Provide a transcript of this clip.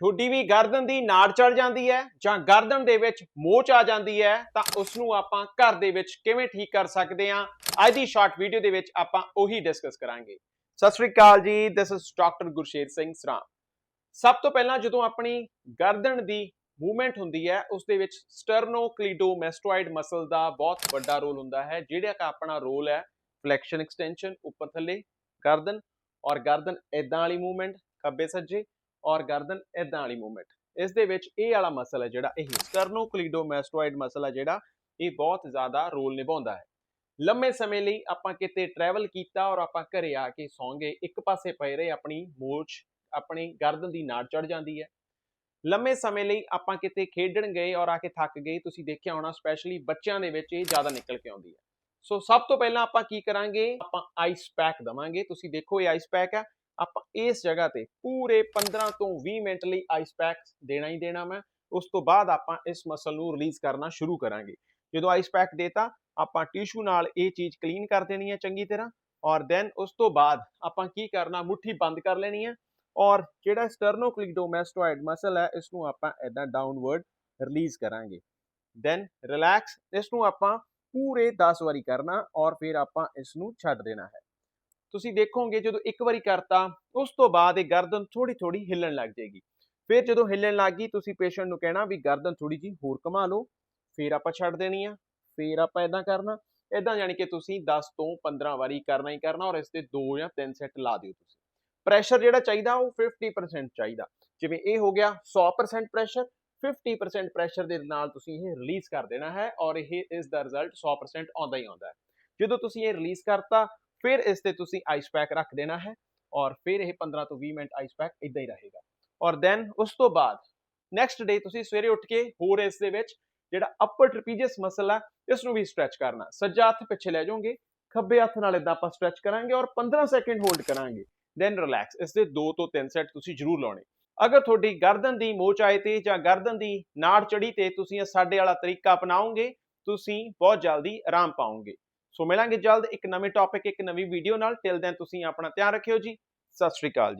ਤੁਹਾਡੀ ਵੀ ਗਰਦਨ ਦੀ ਨਾੜ ਚੜ ਜਾਂਦੀ ਹੈ ਜਾਂ ਗਰਦਨ ਦੇ ਵਿੱਚ ਮੋਚ ਆ ਜਾਂਦੀ ਹੈ, ਤਾਂ ਉਸ ਨੂੰ ਆਪਾਂ ਘਰ ਦੇ ਵਿੱਚ ਕਿਵੇਂ ਠੀਕ ਕਰ ਸਕਦੇ ਹਾਂ? ਅੱਜ ਦੀ ਸ਼ਾਰਟ ਵੀਡੀਓ ਦੇ ਵਿੱਚ ਆਪਾਂ ਉਹੀ ਡਿਸਕਸ ਕਰਾਂਗੇ। Sat Sri Akal ji this is doctor Gursher Singh ਸਰਾਮ ਸਭ ਤੋਂ ਪਹਿਲਾਂ ਜਦੋਂ ਆਪਣੀ ਗਰਦਨ ਦੀ ਮੂਵਮੈਂਟ ਹੁੰਦੀ ਹੈ, ਉਸ ਦੇ ਵਿੱਚ ਸਟਰਨੋਕਲੀਡੋਮੈਸਟੋਇਡ ਮਸਲ ਦਾ ਬਹੁਤ ਵੱਡਾ ਰੋਲ ਹੁੰਦਾ ਹੈ, ਜਿਹੜਾ ਕਿ ਆਪਣਾ ਰੋਲ ਹੈ ਫਲੈਕਸ਼ਨ ਐਕਸਟੈਂਸ਼ਨ ਉੱਪਰ ਥੱਲੇ ਗਰਦਨ ਔਰ ਗਰਦਨ ਇਦਾਂ ਵਾਲੀ ਮੂਵਮੈਂਟ ਖੱਬੇ ਸੱਜੇ। ਔਰ ਗਰਦਨ ਇਦਾਂ ਵਾਲੀ ਮੂਵਮੈਂਟ ਇਸ ਦੇ ਵਿੱਚ ਇਹ ਵਾਲਾ ਮਸਲ ਹੈ ਜਿਹੜਾ, ਇਹ ਸਟਰਨੋਕਲੀਡੋਮੈਸਟੋਇਡ ਮਸਲ ਹੈ ਜਿਹੜਾ, ਇਹ ਬਹੁਤ ਜ਼ਿਆਦਾ ਰੋਲ ਨਿਭਾਉਂਦਾ ਹੈ। ਲੰਮੇ ਸਮੇਂ ਲਈ ਆਪਾਂ ਕਿਤੇ ਟਰੈਵਲ ਕੀਤਾ ਔਰ ਆਪਾਂ ਘਰੇ ਆ ਕੇ ਸੌਂਗੇ, ਇੱਕ ਪਾਸੇ ਪਏ ਰਹੇ, ਆਪਣੀ ਮੋਚ ਆਪਣੀ ਗਰਦਨ ਦੀ ਨਾੜ ਚੜ ਜਾਂਦੀ ਹੈ। ਲੰਮੇ ਸਮੇਂ ਲਈ ਆਪਾਂ ਕਿਤੇ ਖੇਡਣ ਗਏ ਔਰ ਆ ਕੇ ਥੱਕ ਗਏ, ਤੁਸੀਂ ਦੇਖਿਆ ਹੋਣਾ ਸਪੈਸ਼ਲੀ ਬੱਚਿਆਂ ਦੇ ਵਿੱਚ ਇਹ ਜ਼ਿਆਦਾ ਨਿਕਲ ਕੇ ਆਉਂਦੀ ਹੈ। ਸੋ ਸਭ ਤੋਂ ਪਹਿਲਾਂ ਆਪਾਂ ਕੀ ਕਰਾਂਗੇ? ਆਪਾਂ ਆਈਸ ਪੈਕ ਦਵਾਂਗੇ। ਤੁਸੀਂ ਦੇਖੋ, ਇਹ ਆਈਸ ਪੈਕ ਹੈ। ਆਪਾਂ ਇਸ ਜਗ੍ਹਾ ਤੇ ਪੂਰੇ 15 ਤੋਂ 20 ਮਿੰਟ ਲਈ ਆਈਸ ਪੈਕ ਦੇਣਾ ਹੀ ਦੇਣਾ ਮੈਂ। ਉਸ ਤੋਂ ਬਾਅਦ ਆਪਾਂ ਇਸ ਮਸਲ ਨੂੰ ਰਿਲੀਜ਼ ਕਰਨਾ ਸ਼ੁਰੂ ਕਰਾਂਗੇ। ਜਦੋਂ ਆਈਸ ਪੈਕ ਦੇਤਾ, ਆਪਾਂ ਟਿਸ਼ੂ ਨਾਲ ਇਹ ਚੀਜ਼ ਕਲੀਨ ਕਰ ਦੇਣੀ ਹੈ ਚੰਗੀ ਤਰ੍ਹਾਂ। ਔਰ ਦੈਨ ਉਸ ਤੋਂ ਬਾਅਦ ਆਪਾਂ ਕੀ ਕਰਨਾ, ਮੁੱਠੀ ਬੰਦ ਕਰ ਲੈਣੀ ਹੈ। ਔਰ ਜਿਹੜਾ ਸਟਰਨੋਕਲੀਡੋਮੈਸਟੋਇਡ ਮਸਲ ਹੈ ਇਸ ਨੂੰ ਆਪਾਂ ਇਦਾਂ ਡਾਊਨਵਰਡ ਰਿਲੀਜ਼ ਕਰਾਂਗੇ। ਦੈਨ ਰਿਲੈਕਸ ਇਸ ਨੂੰ ਆਪਾਂ ਪੂਰੇ 10 ਵਾਰੀ ਕਰਨਾ ਔਰ ਫਿਰ ਆਪਾਂ ਇਸ ਨੂੰ ਛੱਡ ਦੇਣਾ ਹੈ। ਤੁਸੀਂ ਦੇਖੋਗੇ ਜਦੋਂ ਇੱਕ ਵਾਰੀ ਕਰਤਾ, ਉਸ ਤੋਂ ਬਾਅਦ ਇਹ ਗਰਦਨ ਥੋੜੀ ਥੋੜੀ ਹਿੱਲਣ ਲੱਗ ਜਾਏਗੀ। ਫਿਰ ਜਦੋਂ ਹਿੱਲਣ ਲੱਗ ਗਈ, ਤੁਸੀਂ ਪੇਸ਼ੈਂਟ ਨੂੰ ਕਹਿਣਾ ਵੀ ਗਰਦਨ ਥੋੜੀ ਜੀ ਹੋਰ ਘੁਮਾ ਲਓ, ਫਿਰ ਆਪਾਂ ਛੱਡ ਦੇਣੀ ਆ, ਫਿਰ ਆਪਾਂ ਇਦਾਂ ਕਰਨਾ। ਇਦਾਂ ਯਾਨੀ ਕਿ ਤੁਸੀਂ 10 ਤੋਂ 15 ਵਾਰੀ ਕਰਨਾ ਹੀ ਕਰਨਾ ਔਰ ਇਸ ਤੇ 2 ਜਾਂ 3 ਸੈੱਟ ਲਾ ਦਿਓ ਤੁਸੀਂ। ਪ੍ਰੈਸ਼ਰ ਜਿਹੜਾ ਚਾਹੀਦਾ, ਉਹ 50% ਚਾਹੀਦਾ। ਜਿਵੇਂ ਇਹ ਹੋ ਗਿਆ 100% ਪ੍ਰੈਸ਼ਰ 50% ਪ੍ਰੈਸ਼ਰ ਦੇ ਨਾਲ ਤੁਸੀਂ ਇਹ ਰਿਲੀਜ਼ ਕਰ ਦੇਣਾ ਹੈ ਔਰ ਇਹ, ਇਸ ਦਾ ਰਿਜ਼ਲਟ 100% ਆਉਂਦਾ ਹੀ ਆਉਂਦਾ ਹੈ। ਜਦੋਂ ਤੁਸੀਂ ਇਹ ਰਿਲੀਜ਼ ਕਰਤਾ ਫਿਰ ਇਸ ਤੇ ਤੁਸੀਂ ਆਈਸ ਪੈਕ ਰੱਖ ਦੇਣਾ ਹੈ ਔਰ ਫਿਰ ਇਹ 15 ਤੋਂ 20 ਮਿੰਟ ਆਈਸ ਪੈਕ ਇਦਾਂ ਹੀ ਰਹੇਗਾ ਔਰ ਦੈਨ ਉਸ ਤੋਂ ਬਾਅਦ ਨੈਕਸਟ ਡੇ ਤੁਸੀਂ ਸਵੇਰੇ ਉੱਠ ਕੇ ਹੋਰ ਇਸ ਦੇ ਵਿੱਚ ਜਿਹੜਾ ਅਪਰ ਟ੍ਰਪੀਜੀਅਸ ਮਸਲ ਹੈ ਇਸ ਨੂੰ ਵੀ ਸਟ੍ਰੈਚ ਕਰਨਾ ਸੱਜਾ ਹੱਥ ਪਿੱਛੇ ਲੈ ਜਾਓਗੇ ਖੱਬੇ ਹੱਥ ਨਾਲ ਇਦਾਂ ਆਪਾਂ ਸਟ੍ਰੈਚ ਕਰਾਂਗੇ ਔਰ 15 ਸੈਕਿੰਡ ਹੋਲਡ ਕਰਾਂਗੇ ਦੈਨ ਰਿਲੈਕਸ ਇਸ ਦੇ 2 ਤੋਂ 3 ਸੈੱਟ ਤੁਸੀਂ ਜ਼ਰੂਰ ਲਾਉਣੇ ਅਗਰ ਤੁਹਾਡੀ ਗਰਦਨ ਦੀ ਮੋਚ ਆਏ ਤੇ ਜਾਂ ਗਰਦਨ ਦੀ ਨਾੜ ਚੜੀ ਤੇ ਤੁਸੀਂ ਇਹ ਸਾਡੇ ਵਾਲਾ ਤਰੀਕਾ ਅਪਣਾਓਗੇ ਤੁਸੀਂ ਬਹੁਤ ਜਲਦੀ ਆਰਾਮ ਪਾਓਗੇ ਸੋ ਮਿਲਾਂਗੇ ਜਲਦ ਇੱਕ ਨਵੇਂ ਟੌਪਿਕ ਇੱਕ ਨਵੀਂ ਵੀਡੀਓ ਨਾਲ। ਟਿਲ ਦੈਨ ਤੁਸੀਂ ਆਪਣਾ ਧਿਆਨ ਰੱਖਿਓ ਜੀ। ਸਤਿ ਸ਼੍ਰੀ ਅਕਾਲ ਜੀ।